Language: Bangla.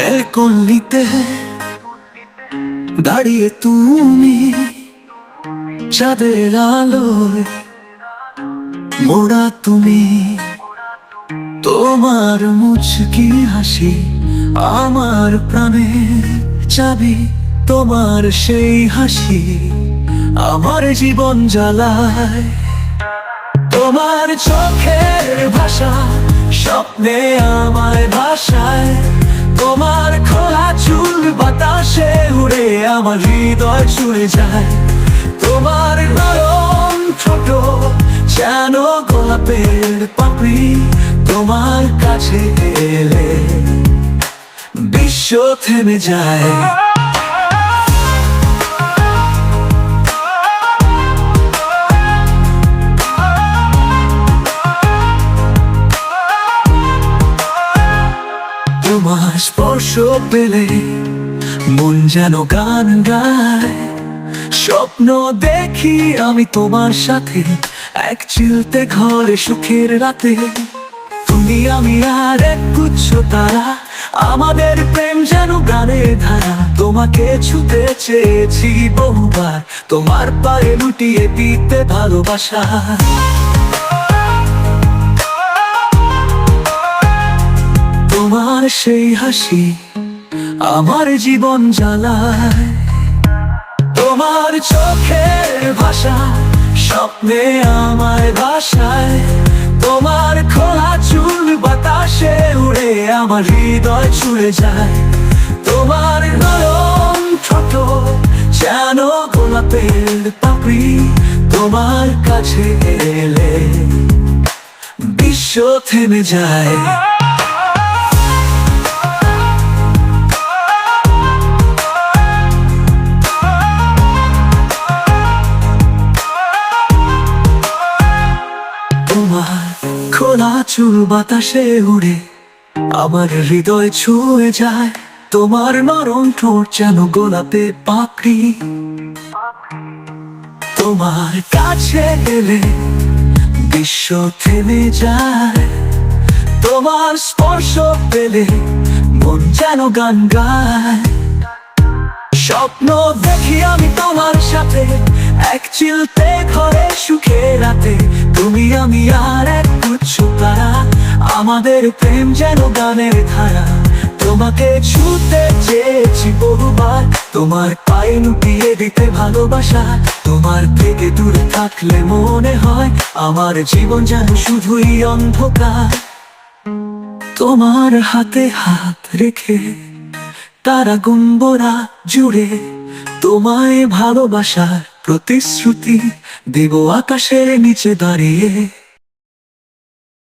ব্যালকনিতে দাঁড়িয়ে তুমি চাঁদের আলোয়। মোড়া তুমি, তোমার মুচকি হাসি আমার প্রাণে চাবি, তোমার সেই হাসি আমার জীবন জ্বালায়। তোমার চোখের ভাষা স্বপ্নে আমায় ভাষায় তোমার খোলা চুল বাতাসে উড়ে আমার হৃদয় ছুঁয়ে যায়। তোমার নরম ছোট যেন গোলাপের পাপড়ি তোমার কাছে এলে। বিশ্ব থেমে যায়। স্পর্শ পেলে মন যেন গান গায়। স্বপ্ন দেখি আমি তোমার সাথে, এক চিলতে ঘরে সুখের রাতে। তুমি আমি আর এক গুচ্ছ তারা, আমাদের প্রেম যেন গানে ধারা। তোমাকে ছুতে চেয়েছি বহুবার, তোমার পায়ে লুটিয়ে দিতে ভালোবাসা। তোমার সেই হাসি আমার জীবন জ্বালায়। তোমার চোখের ভাষা স্বপ্নে ভাষায় তোমার খোলা চুল বাতাসে উড়ে আমার হৃদয় ছুঁয়ে যায়। তোমার নরম ছোট যেন গোলাপের পাপড়ি তোমার কাছে এলে। বিশ্ব থেমে যায়। তোমার খোলা চুল বাতাসে উড়ে, আমার হৃদয় ছুঁয়ে যায়। তোমার নরম ঠোঁট যেন গোলাপে তোমার কাছে বিশ্ব থেমে যায়। তোমার স্পর্শ পেলে মন যেন গান গায়। স্বপ্ন দেখি আমি তোমার সাথে, এক চিলতে ঘরে সুখে রাতে। আমি আর এক গুচ্ছ তারা। আমাদের প্রেম যেন গানের ধারা। তোমাকে ছুতে চেয়েছি বহুবার। তোমার পায়ে লুটিয়ে দিতে ভালোবাসা। তোমার থেকে দূরে থাকলে মনে হয় আমার জীবন যেন শুধুই অন্ধকার। তোমার হাতে হাত রেখে তারা গুম্বরা জুড়ে। তোমায় ভালোবাসার প্রতিশ্রুতি দেব আকাশের নিচে দাঁড়িয়ে।